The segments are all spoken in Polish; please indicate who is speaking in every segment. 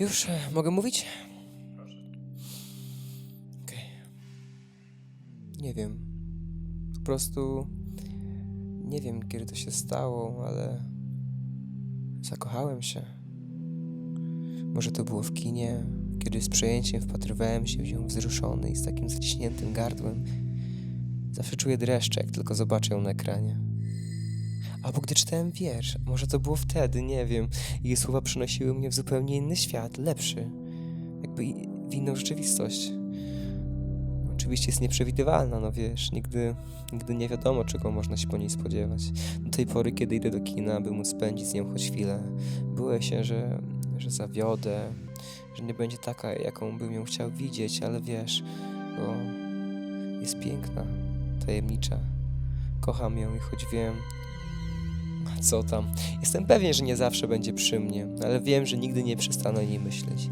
Speaker 1: Już e, mogę mówić? Okej. Nie wiem. Po prostu nie wiem, kiedy to się stało, ale zakochałem się. Może to było w kinie, kiedy z przejęciem wpatrywałem się w nią wzruszony i z takim zaciśniętym gardłem. Zawsze czuję dreszcze, jak tylko zobaczę ją na ekranie. Albo gdy czytałem wiersz, może to było wtedy, nie wiem. Jej słowa przynosiły mnie w zupełnie inny świat, lepszy, jakby w inną rzeczywistość. Oczywiście jest nieprzewidywalna, no wiesz, nigdy, nigdy nie wiadomo, czego można się po niej spodziewać. Do tej pory, kiedy idę do kina, by móc spędzić z nią choć chwilę, byłem się, że, że zawiodę, że nie będzie taka, jaką bym ją chciał widzieć, ale wiesz, bo jest piękna, tajemnicza. Kocham ją i choć wiem, co tam, jestem pewien, że nie zawsze będzie przy mnie, ale wiem, że nigdy nie przestanę o niej myśleć.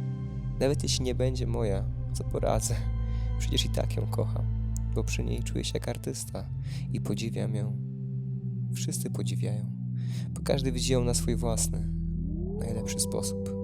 Speaker 1: Nawet jeśli nie będzie moja, co poradzę. Przecież i tak ją kocham, bo przy niej czuję się jak artysta i podziwiam ją. Wszyscy podziwiają, bo każdy widzi ją na swój własny, najlepszy sposób.